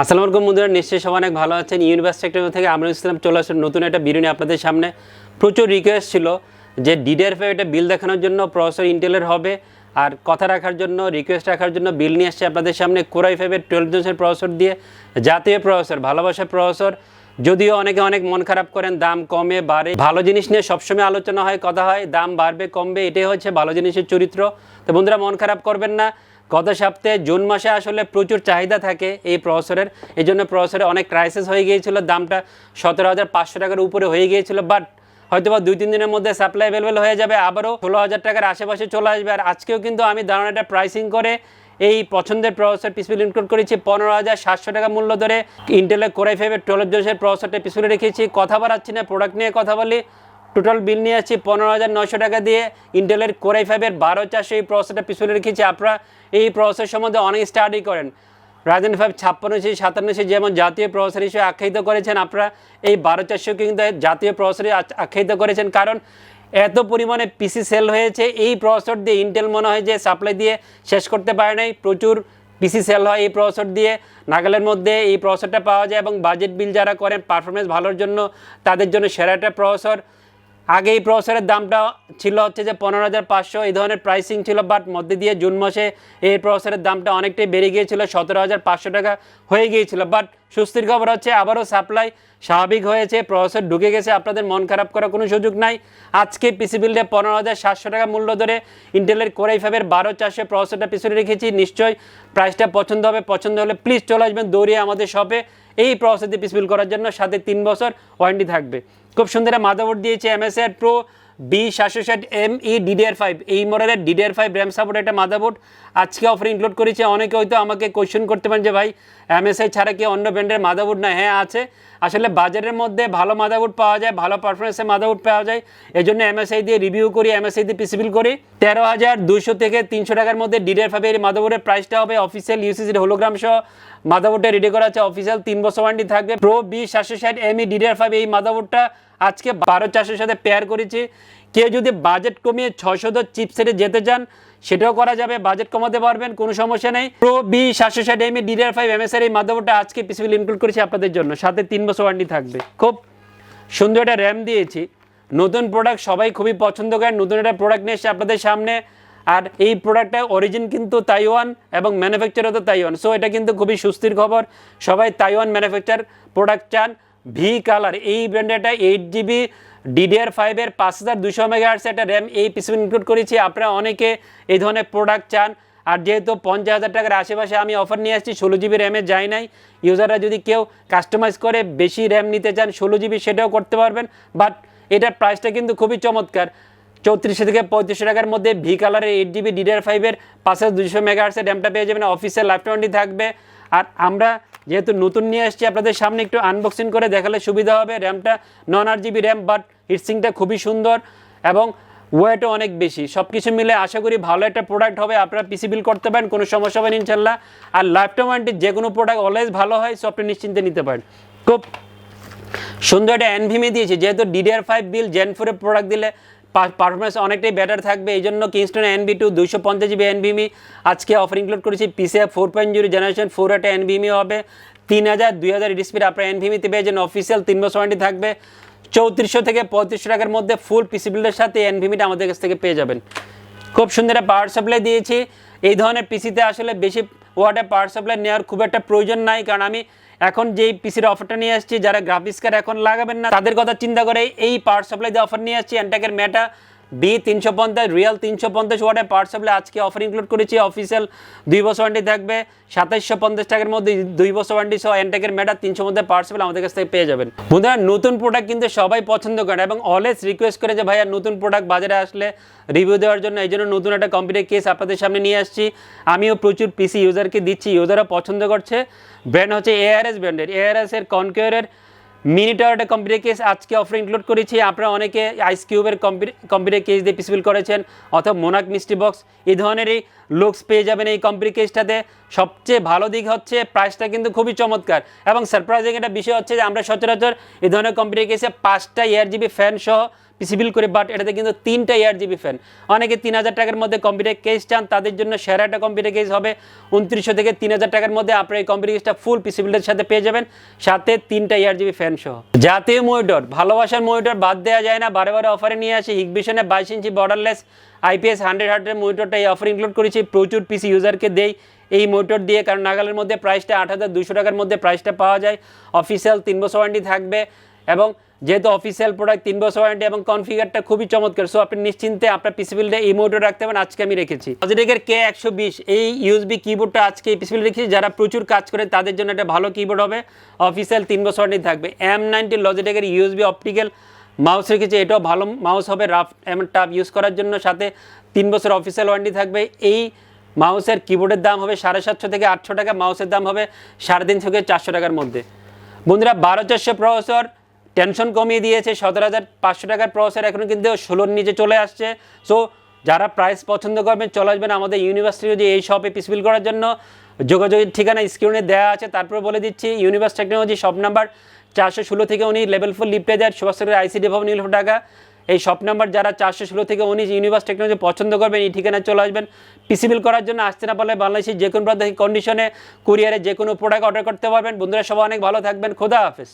আসসালামু আলাইকুম বন্ধুরা, নিশ্চয়ই সবাই অনেক ভালো আছেন। ইউনিভার্সিটি সেক্টর থেকে আমরা ইসলাম চলে আসলাম নতুন একটা নিয়ে আপনাদের সামনে। প্রচুর রিকোয়েস্ট ছিল যে ডিডের ফে এটা বিল দেখানোর জন্য প্রসেসর ইন্টেলের হবে, আর কথা রাখার জন্য রিকোয়েস্ট রাখার জন্য বিল নিয়ে আসছে আপনাদের সামনে কোরাই ফাইভের টুয়েলভ জেন্সের প্রসেসর দিয়ে, জাতীয় প্রসেসর ভালোবাসার প্রসেসর যদিও অনেকে অনেক মন খারাপ করেন, দাম কমে, বাড়ে। ভালো জিনিস নিয়ে সবসময় আলোচনা হয়, কথা হয়, দাম বাড়বে, কমবে, এটাই হচ্ছে ভালো জিনিসের চরিত্র। তো বন্ধুরা, মন খারাপ করবেন না। গত সপ্তাহে জুন মাসে আসলে প্রচুর চাহিদা থাকে এই প্রসেসরের এই জন্য প্রসেসরে অনেক ক্রাইসিস হয়ে গিয়েছিল, দামটা সতেরো হাজার পাঁচশো টাকার উপরে হয়ে গিয়েছিল বাট হয়তো বা দুই, তিন দিনের মধ্যে সাপ্লাই অ্যাভেলেবেল হয়ে যাবে, আবারও ষোলো হাজার টাকার আশেপাশে চলে আসবে। আর আজকেও কিন্তু আমি দারুণ একটা প্রাইসিং করে এই পছন্দের প্রসেসর পিসপিল ইনক্লুড করেছি, পনেরো হাজার সাতশো টাকা মূল্য ধরে। ইন্টেলের কোরাই ফাইভের টুয়েলভ জোসের প্রসেসরটা পিসপিলে রেখেছি। কথা বাড়াচ্ছি না প্রোডাক্ট নিয়ে কথা বলি। টোটাল বিল নিয়ে আসছি পনেরো হাজার নশো টাকা দিয়ে ইন্টেলের কোরাই ফাইভের বারো চারশো এই প্রসেসটা পিছনে রেখেছি। আপনারা এই প্রসেসর সম্বন্ধে অনেক স্টাডি করেন। রাজেন ফাইভ ছাপ্পান্ন সি সাতান্ন সি যেমন জাতীয় প্রসেসর হিসেবে আখ্যায়িত করেছেন, আপনারা এই বারো চারশো কিন্তু জাতীয় প্রসেসরে আখ্যায়িত করেছেন। কারণ এত পরিমাণে পিসি সেল হয়েছে, এই প্রসেসর দিয়ে ইন্টেল মনে হয় যে সাপ্লাই দিয়ে শেষ করতে পারে নাই। প্রচুর পিসি সেল হয় এই প্রসেসর দিয়ে। নাগালের মধ্যে এই প্রসেসরটা পাওয়া যায় এবং বাজেট বিল যারা করেন পারফরমেন্স ভালোর জন্য তাদের জন্য সেরা একটা প্রসেসর আগে এই প্রসেসরের দামটা ছিল হচ্ছে যে পনেরো হাজার পাঁচশো, এই ধরনের প্রাইসিং ছিল বাট মধ্যে দিয়ে জুন মাসে এই প্রসেসরের দামটা অনেকটাই বেড়ে গিয়েছিল, সতেরো হাজার পাঁচশো টাকা হয়ে গিয়েছিল বাট সুস্থির খবর হচ্ছে, আবারও সাপ্লাই স্বাভাবিক হয়েছে প্রসেসর ঢুকে গেছে, আপনাদের মন খারাপ করার কোনো সুযোগ নাই। আজকে পিসি বিল্ডে পনেরো হাজার সাতশো টাকা মূল্য ধরে ইন্টেলের কোরাই ফাইভের বারো চারশো প্রসেসরটা পিছনে রেখেছি। নিশ্চয়ই প্রাইসটা পছন্দ হবে, পছন্দ হলে প্লিজ চলে আসবেন দৌড়িয়ে আমাদের শপে এই প্রসেস পিসবিল করার জন্য সাথে তিন বছর ওয়ারেন্টি থাকবে। খুব সুন্দর মাদাবোর্ড দিয়েছে এমএসআর প্রো বি সাতশো ষাট এম ই ডিডিআর ফাইভ এই মডেলের ডিডিআর ফাইভ র্যাম সাপোর্ট একটা মাদাবোর্ড আজকে অফার ইনক্লুড করেছে। অনেকে হয়তো আমাকে কোয়েশ্চেন করতে পারেন যে, ভাই এমএসআই ছাড়া কি অন্য ব্র্যান্ডের মাদাবোর্ড না হ্যাঁ আছে। আসলে বাজারের মধ্যে ভালো মাদাবোর্ড পাওয়া যায়, ভালো পারফরমেন্সের মাদাবোর্ড পাওয়া যায়। এই জন্য এমএসআই দিয়ে রিভিউ করি এমএসআই দিয়ে পিসিবিল করি। তেরো হাজার দুশো থেকে তিনশো টাকার মধ্যে ডিডিআর ফাইভের মাদাবোর্ডের প্রাইসটা হবে অফিসিয়াল ইউসিসির হোলোগ্রাম সহ। মাদাবোর্ডটা রেডি করা আছে অফিসিয়াল তিন বছর ওয়ারেন্টি থাকবে। প্রো বি সাতশো ষাট এমই ডিডিআর ফাইভ এই মাদাবোর্ডটা আজকে বারো চারশোর সাথে পেয়ার করেছি। কেউ যদি বাজেট কমিয়ে ছয়শো চিপসেটে যেতে চান, সেটাও করা যাবে। বাজেট কমাতে পারবেন, কোনো সমস্যা নেই। প্রো বি সাতশো ষাট এমই ডিডিআর ফাইভ এমএসআর এই মাদাবোর্ডটা আজকে পিসিবিল ইনক্লুড করেছি আপনাদের জন্য। সাথে তিন বছর ওয়ারেন্টি থাকবে। খুব সুন্দর একটা র্যাম দিয়েছি। নতুন প্রোডাক্ট সবাই খুবই পছন্দ করেন। নতুন একটা প্রোডাক্ট নিয়ে এসে আপনাদের সামনে আর এই প্রোডাক্টটা অরিজিন কিন্তু তাইওয়ান এবং ম্যানুফ্যাকচারও তো তাইওয়ান সো এটা কিন্তু খুবই সুস্থির খবর। সবাই তাইওয়ান ম্যানুফ্যাকচার প্রোডাক্ট চান। ভি কালার এই ব্র্যান্ডেটা এইট জিবি ডিডিআর ফাইভের পাঁচ হাজার দুশো মেগাহার্স একটা র্যাম এই পিসিবি ইনক্লুড করেছি। আপনারা অনেকে এই ধরনের প্রোডাক্ট চান। আর যেহেতু পঞ্চাশ হাজার টাকার আশেপাশে আমি অফার নিয়ে আসছি, ষোলো জিবি র্যামে যাই নাই। ইউজাররা যদি কেউ কাস্টমাইজ করে বেশি র্যাম নিতে চান, ষোলো জিবি সেটাও করতে পারবেন। বাট এটার প্রাইসটা কিন্তু খুবই চমৎকার। চৌত্রিশশো থেকে পঁয়ত্রিশশো টাকার মধ্যে ভি কালারের এইট জিবি ডিডিআর ফাইভের পাঁচ হাজার দুশো মেগাহার্সের র্যামটা পেয়ে যাবেন। অফিসের লাইফ টোয়েন্টি থাকবে। আর আমরা যেহেতু নতুন নিয়ে আসছি, আপনাদের সামনে একটু আনবক্সিং করে দেখালে সুবিধা হবে। র্যামটা নন আট জিবি র্যাম বাট হিটসিংটা খুবই সুন্দর এবং ওয়েটও অনেক বেশি। সব কিছু মিলে আশা করি ভালো একটা প্রোডাক্ট হবে। আপনারা পিসি বিল করতে পারেন, কোনো সমস্যা হবে ইনশাল্লাহ আর লাইফ টাইম ওয়ারেন্টি যে কোনো প্রোডাক্ট অলওয়েজ ভালো হয় সো আপনি নিশ্চিন্তে নিতে পারেন। খুব সুন্দর একটা এনভিমি দিয়েছে। যেহেতু ডিডিআর ফাইভ বিল জেন ফোরের প্রোডাক্ট দিলে পারফরমেন্স অনেকটাই বেটার থাকবে। এই জন্য কিংস্টন এনবি টু দুইশো পঞ্চাশ জিবি এনভিমি আজকে অফার ইনক্লুড করেছি। PCIe four point zero generation four একটা এনভিমি হবে। তিন হাজার, দুই হাজার ডিসপ্লে আপনার এনভিমিতে পেয়ে যাবেন। অফিসিয়াল তিন বছর ওয়ারেন্টি থাকবে। চৌত্রিশশো থেকে পঁয়ত্রিশশো টাকার মধ্যে ফুল পিসি বিল্ডের সাথে এনভিমিটা আমাদের কাছ থেকে পেয়ে যাবেন। খুব সুন্দর একটা পাওয়ার সাপ্লাই দিয়েছি। এই ধরনের পিসিতে আসলে বেশি ওয়াটের পাওয়ার সাপ্লাই নেওয়ার খুব একটা প্রয়োজন নাই, কারণ আমি এখন যেই পিসির অফারটা নিয়ে আসছি, যারা গ্রাফিক্স কার্ড এখন লাগাবেন না, তাদের কথা চিন্তা করে এই পাওয়ার সাপ্লাই দিয়ে অফার নিয়ে আসছি অ্যান্টাকের মেটা বি তিনশো পঞ্চাশ রিয়েল তিনশো পঞ্চাশ ওয়াটের পাওয়ার সাপ্লাই আজকে অফার ইনক্লুড করেছি। অফিসিয়াল দুই বছর ওয়ারেন্টি থাকবে, সাতাইশশো পঞ্চাশ টাকার মধ্যে দুই বছর ওয়ারেন্টি সহ অ্যান্টাকের মেটা তিনশো মধ্যে পাওয়ার সাপ্লাই আমাদের কাছ থেকে পেয়ে যাবেন। বন্ধুরা, নতুন প্রোডাক্ট কিন্তু সবাই পছন্দ করে এবং অলওয়েজ রিকোয়েস্ট করে যে, ভাইয়া, নতুন প্রোডাক্ট বাজারে আসলে রিভিউ দেওয়ার জন্য এই জন্য নতুন একটা কম্পিউটার কেস আপনাদের সামনে নিয়ে আসছি। আমিও প্রচুর পিসি ইউজারকে দিচ্ছি ইউজাররা পছন্দ করছে। ব্র্যান্ড হচ্ছে এআরএস ব্র্যান্ডের এআরএস এর কনকিউরের মিনিটার একটা কম্পিউটার কেস আজকে অফার ইনক্লুড করেছি। আপনারা অনেকে আইস কিউবের কম্পিউটার কেস দিয়ে পিসফিল করেছেন, অথবা মোনাক মিষ্টি বক্স এই ধরনেরই লুকস পেয়ে যাবেন এই কম্পিউটার কেসটাতে সবচেয়ে ভালো দিক হচ্ছে প্রাইসটা কিন্তু খুবই চমৎকার। এবং সারপ্রাইজিং একটা বিষয় হচ্ছে যে আমরা সচরাচর এই ধরনের কম্পিউটার কেসে পাঁচটা এয়ার জিবি ফ্যান সহ পিসিবিল করে বাট এটাতে কিন্তু তিনটা এয়ার জিবি ফ্যান অনেকে তিন হাজার টাকার মধ্যে কম্পিউটার কেস চান, তাদের জন্য সেরা একটা কম্পিউটার কেস হবে। উনত্রিশশো থেকে তিন হাজার টাকার মধ্যে আপনার এই কম্পিউটার কেসটা ফুল পিসিবিলের সাথে পেয়ে যাবেন। সাথে তিনটা এয়ার জিবি ফ্যান সহ। জাতীয় মনিটর, ভালোবাসার মনিটর বাদ দেওয়া যায় না। বারে বারে অফারে নিয়ে আসে। হিগবিশনে বাইশ inch borderless IPS hundred hundred মনিটরটা এই অফার ইনক্লুড করেছি। প্রচুর পিসি ইউজারকে দেই এই মোটর দিয়ে, কারণ নাগালের মধ্যে প্রাইসটা আট হাজার দুশো টাকার মধ্যে প্রাইসটা পাওয়া যায়। অফিসিয়াল তিন বছর ওয়ারেন্টি থাকবে এবং যেহেতু অফিসিয়াল প্রোডাক্ট তিন বছর ওয়ারেন্টি এবং কনফিগারটা খুবই চমৎকার। সো আপনি নিশ্চিন্তে আপনার পিসিবিলটা এই মোটর রাখতে পারেন, আজকে আমি রেখেছি। লজিটেকের কে একশো বিশ, এই ইউএসবি কিবোর্ডটা আজকে এই পিসিবিল রেখেছি। যারা প্রচুর কাজ করে, তাদের জন্য একটা ভালো কিবোর্ড হবে। অফিসিয়াল তিন বছর ওয়ারেন্টি থাকবে। এম নাইনটি লজিটেকের ইউএসবি অপটিক্যাল মাউস রেখেছি। এটাও ভালো মাউস হবে রাফ এমন টাফ ইউজ করার জন্য। সাথে তিন বছর অফিসিয়াল ওয়ারেন্টি থাকবে। এই মাউসের কিবোর্ডের দাম হবে সাড়ে সাতশো থেকে আটশো টাকা। মাউসের দাম হবে সাড়ে তিনশো থেকে চারশো টাকার মধ্যে। বন্ধুরা, বারো চারশো প্রসেসর টেনশন কমিয়ে দিয়েছে, সতেরো হাজার পাঁচশো টাকার প্রসেসর এখন কিন্তু ষোলোর নিচে চলে আসছে। সো যারা প্রাইস পছন্দ করবেন, চলে আসবেন আমাদের ইউনিভার্সিটি যে এই শপে পিসবিল করার জন্য। যোগাযোগের ঠিকানা স্ক্রিনে দেওয়া আছে, তারপরে বলে দিচ্ছি ইউনিভার্স টেকনোলজি শপ নাম্বার চারশো ষোলো থেকে উনি লেভেল ফোর লিফটে দেয় সুভাষচন্দ্র আইসিডি ভবন নীল টাকা এই শপ নাম্বার যারা চারশো ষোলো থেকে উনিশ ইউনিভার্স টেকনোলজি পছন্দ করবেন, এই ঠিকানায় চলে আসবেন। পিসিবিল করার জন্য আসতে না পারলে বাংলাদেশের যে কোনো কন্ডিশনে কুরিয়ারে যে কোনো প্রোডাক্ট অর্ডার করতে পারবেন। বন্ধুরা, সবাই অনেক ভালো থাকবেন। খোদা হাফেজ।